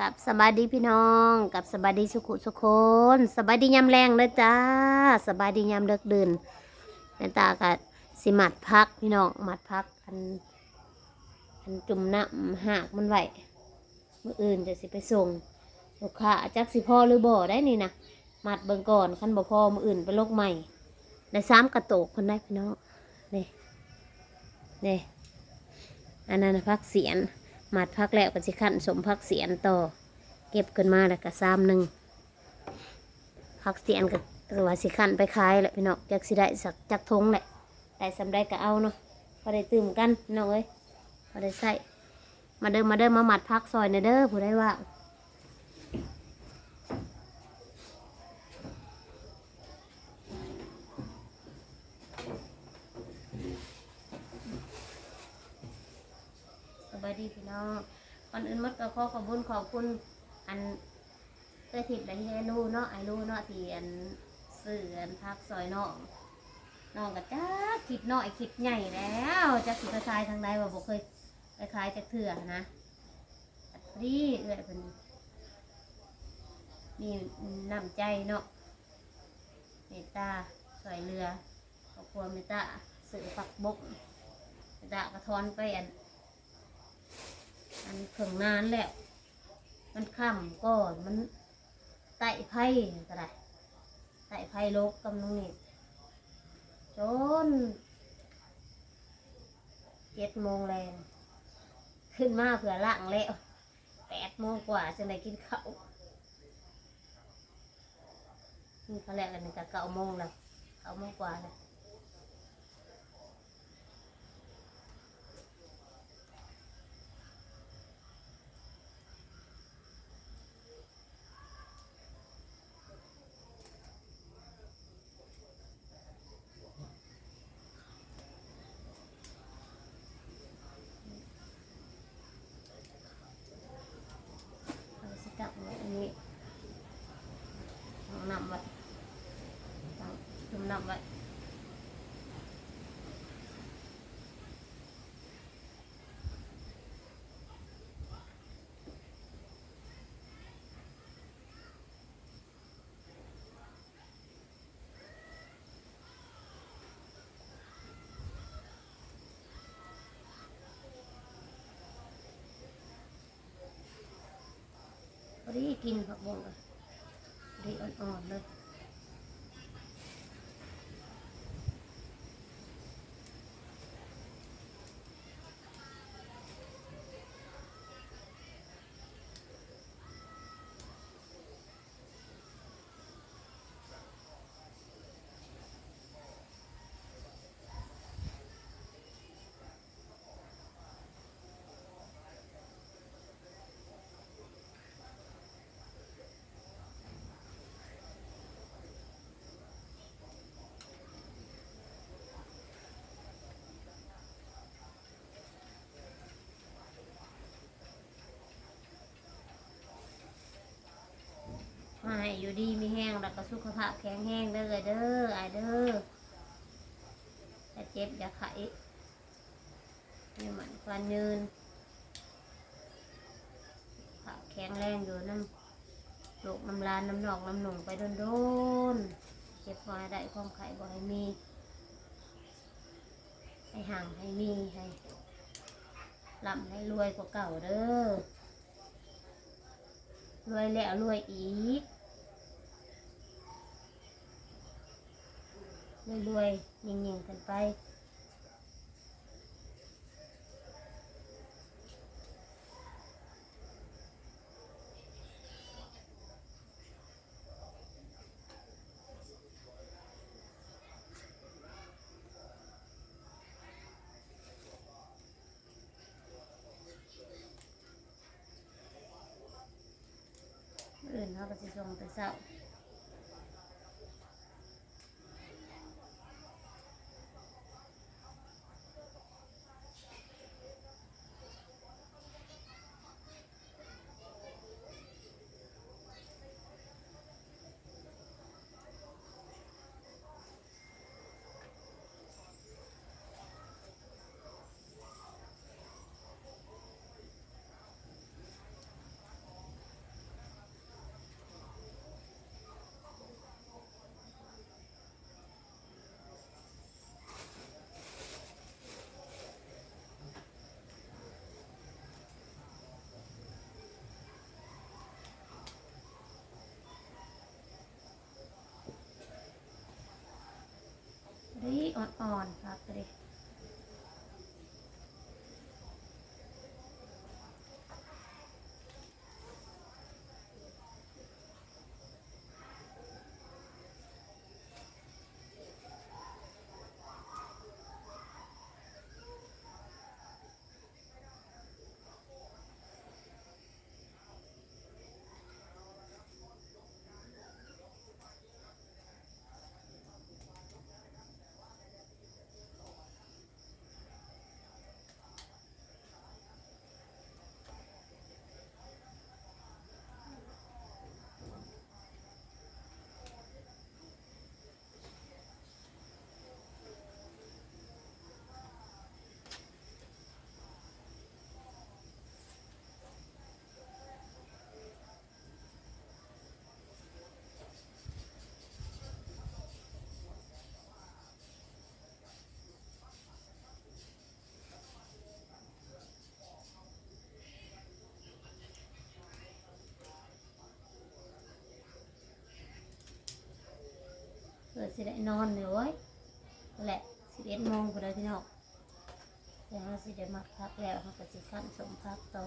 กับสบายดีพี่น้อง กับสบายดีสุขุสุคนสบายดียามแรงเด้อจ้าสบายดียามเลิกดื่นแม่ตากับสิมัดพักพี่น้องมัดพักอันอันจุ่มน้ำหากมันไหวมื่ออื่นจะสิไปส่งลูกค้าจักสิพ่อหรือบ่อได้นี่นะมัดเบิ่งก่อนคันบ่พอมื่ออื่นไปโลกใหม่ได้ซ้ำกระโตกคนได้พี่น้องนี่นี่อันนั้นพักเสียน หมัดพักแล้วก็สิขั้นสมพักเสียนต่อ เก็บขึ้นมาแล้วก็ซ้ำหนึ่งพักเสียนก็คือว่าสิขั้นไปขายแหละพี่น้องจากสิได้สักจักทงแหละได้สำได้ก็เอาเนาะพอได้ตื่มกันน้องเอ้ยพอได้ใส่มาเดิมมาเดิมมาหมัดพักซอยในเด้อผู้ได้ว่าายดีพี่น้องก่อนอื่นมดก็ขอขอบคุณขอบคุณอันเอ้ยทิพย์ได้ให้รู้เนาะไอ้รู้เนาะที่อันซื้ออันพักซอยน้องน้องก็จ้าคิดน้อยคิดใหญ่แล้วจะสิไปขายทางใดว่าบ่เคยไปขายจากเถื่อนะอัดพอดีเอ้ยเป็นมีน้ำใจเนาะเมตตาสอยเรือครอบครัวเมตตาซื้อผักบกเมตตากระทอนไปอัน อันเข่งนานแล้ว มันค่ำก่อนมันไต่ไพ่ก็ได้ไต่ไพ่ลกกำลังนี่จนเจ็ดโมงแรงขึ้นมาเผื่อล่างแล้วแปดโมงกว่าจะได้กินข้าวกินข้าวแรกกันหนึ่งกับเก้าโมงแล้วเก้าโมงกว่าแล้ว เอาสิจับไว้อันนี้เอานำไว้ตั้งจุ่มนำไว้พอดีกินผักบุ้งเลยพอดีอ่อนๆเลย ดีมีแห้งแล้วก็สุขภาพแข็งแห้งเด้อเด้อไอเด้อถ้าเจ็บอย่าไข้มีหมันควันยืนภาแข็งแรงอยู่น้ำลูกน้ำลานน้ำหนองน้ำหนุ่งไปโดนๆเจ็บพอได้ความไข้บ่ให้มีให้ห่างให้มีให้ลำให้รวยกว่าเก่าเด้อรวยแล้วรวยอีก รวยๆยิงยิงๆกันไปอื่นเขาก็จะส่งแต่เช้า อ่อนๆพักเลย สิได้นอนเลยเว้ยแหละสิบเอ็ดโมงพอดีพี่น้องแต่วเราสิได้มาพักแล้วเราก็สิขั้นสมพักต่อ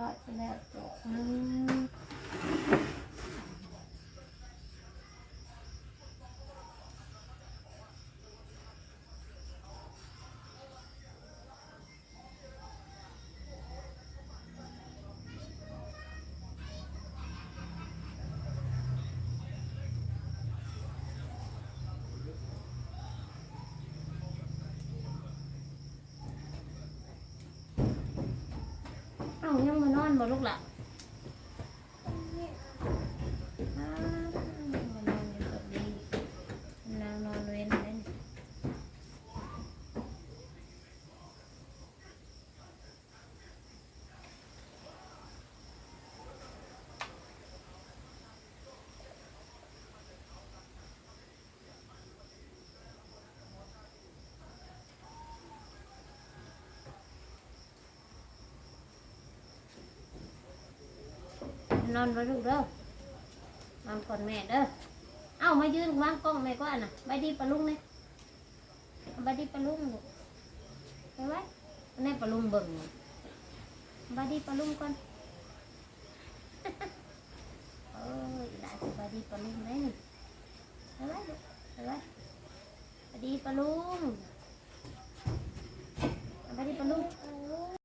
ร้อยไปแล้วจบนึงเอ้ายัง มานบ่ลูกหล่ะ นอนไปลูกเด้อนอนก่อนแม่เด้อเอ้ามายืนวางกล้องแม่ก็อะนะบายดีปะลุงเนี่ยบายดีปะลุงลูกไปไว้อันนี้ปะลุงเบิ่งบายดีปะลุงก่อนเอ้ยได้สบายดีปะลุงได้นี่ไปไว้ลูกไปไว้สบายดีปะลุงสบายดีปะลุง